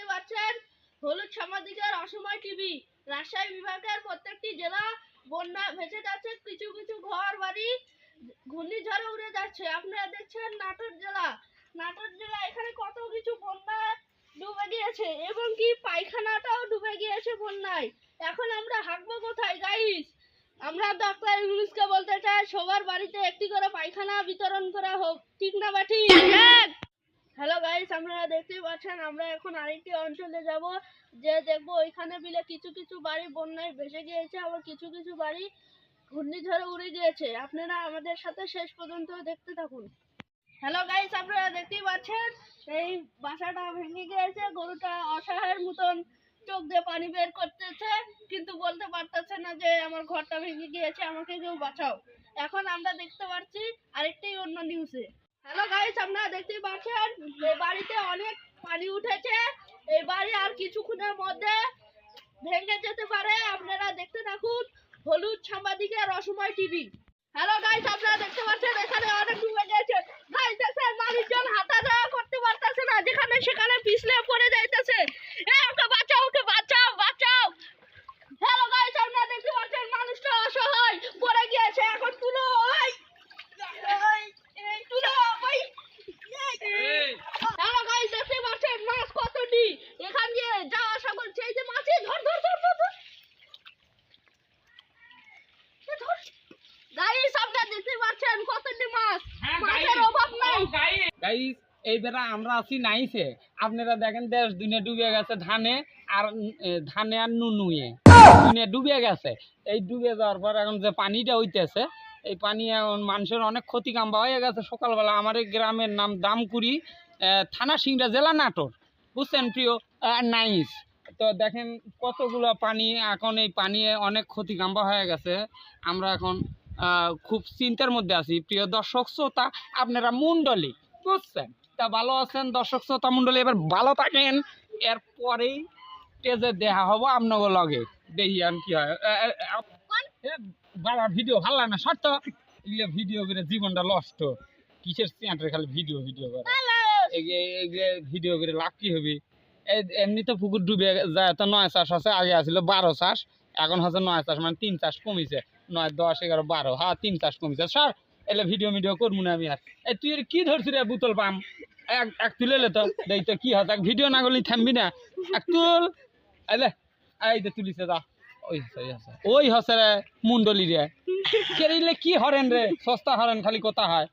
দেখতে পাচ্ছেন হলুদ সাংবাদিকের অসময় টিভি। রাজশাহী বিভাগের প্রত্যেকটি জেলা বন্যা ভেসে যাচ্ছে, কিছু কিছু ঘর বাড়ি ঘূর্ণিঝড়ে উড়ে যাচ্ছে। আপনারা দেখছেন নাটোর জেলা। নাটোর জেলা এখানে কত কিছু বন্যা ডুবে গিয়েছে এবং কি পায়খানাটাও ডুবে গিয়েছে বন্যায়। এখন আমরা হাঁকবো কোথায় গাইস আমরা ডাক্তার ইউনুসকে বলতে চাই সবার বাড়িতে একটি করে পায়খানা বিতরণ করা হোক, ঠিক না বা ঠিক? হ্যালো গাইস আপনারা দেখতেই পাচ্ছেন, আমরা এখন আরেকটি অঞ্চলে যাব। যে দেখব ওইখানে বিলে কিছু কিছু বাড়ি বন্যায় ভেসে গিয়েছে, আবার কিছু কিছু বাড়ি ঘূর্ণিঝড়ে উড়ে গিয়েছে। আপনারা আমাদের সাথে শেষ পর্যন্ত দেখতে থাকুন। হ্যালো গাইস আপনারা দেখতেই পাচ্ছেন, এই বাসাটা ভেঙে গিয়েছে, গরুটা অসহায়ের মতন চোখ দিয়ে পানি বের করতেছে, কিন্তু বলতে পারতেছে না যে আমার ঘরটা ভেঙে গিয়েছে, আমাকে কেউ বাঁচাও। এখন আমরা দেখতে পাচ্ছি আরেকটি অন্য নিউজে হ্যালো গাইস আপনারা দেখতেই পাচ্ছেন, এই বাড়িতে অনেক পানি উঠেছে। এই বাড়ি আর কিছুক্ষণের মধ্যে ভেঙে যেতে পারে। আপনারা দেখতে থাকুন, হলুদ সাংবাদিকের রসময় টিভি। হ্যালো গাইস আপনারা দেখতে পাচ্ছেন, এখানে অনেক ডুবে গেছে গাইস দেখছেন মানুষজন হাঁটা যাওয়া করতে পারতেছে না যেখানে সেখানে পিছলে পড়ে যাইতেছে এ ওকে বাঁচাও ওকে বাঁচাও বাঁচাও হ্যালো গাইস আপনারা দেখতে পাচ্ছেন মানুষটা অসহায় পড়ে গিয়েছে এখন তুলো ওই এই, এই, তুলো ওই হ্যালো গাইস দেখতে পাচ্ছেন মাছ কতটি এখান দিয়ে যাওয়া আসা করছে এই যে মাছে ধর ধর ধর ধর ধর এ ধর গাইস আপনারা দেখতে পাচ্ছেন কতটি মাছ মাছের অভাব নাই গাইস এই বেলা আমরা আছি নাইছে আপনারা দেখেন দেশ দুনিয়া ডুবে গেছে ধানে আর ধানে আর নুনুয়ে। দুনিয়া ডুবে গেছে। এই ডুবে যাওয়ার পর এখন যে পানিটা হইতেছে, এই পানি এখন মানুষের অনেক ক্ষতি কাম্বা হয়ে গেছে। সকালবেলা আমার এই গ্রামের নাম দামকুড়ি থানা সিংড়া জেলা নাটোর। বুঝছেন প্রিয় নাইস তো দেখেন কতগুলো পানি, এখন এই পানি অনেক ক্ষতি কাম্বা হয়ে গেছে। আমরা এখন খুব চিন্তার মধ্যে আছি। প্রিয় দর্শক শ্রোতা, আপনারা মুন্ডলী বুঝছেন? তা ভালো আছেন দর্শক শ্রোতা মন্ডলী এবার ভালো থাকেন। এরপরেই স্টেজে দেখা হব আপনাকে লগে। দেখি আর কি হয়। বাবা ভিডিও ভালো লাগে না? এগুলো ভিডিও করে জীবনটা নষ্ট কিসের চেয়ান্টের খালি ভিডিও ভিডিও করে? ভিডিও করে লাভ কি হবে? এমনি তো পুকুর ডুবে যায়, তো নয় চাষ আছে, আগে আছিল বারো চাষ, এখন হচ্ছে নয় চাষ মানে তিন চাষ কমিছে। নয়, দশ, এগারো, বারো। হ্যাঁ তিন চাষ কমিছে। স্যার, এলে ভিডিও মিডিও করব না আমি আর। এই, তুই কি ধরছি রে বুতল পাম? এক এক তুলে লে তো। দেই তো কি হয় ভিডিও না করলি থামবি না। এক তুল। এলে এই যে তুলিছে, যা। ওই ওই হসে রে, মুন্ডলি রে। কেরিলে কি হরেন রে? সস্তা হরেন, খালি কথা হয়?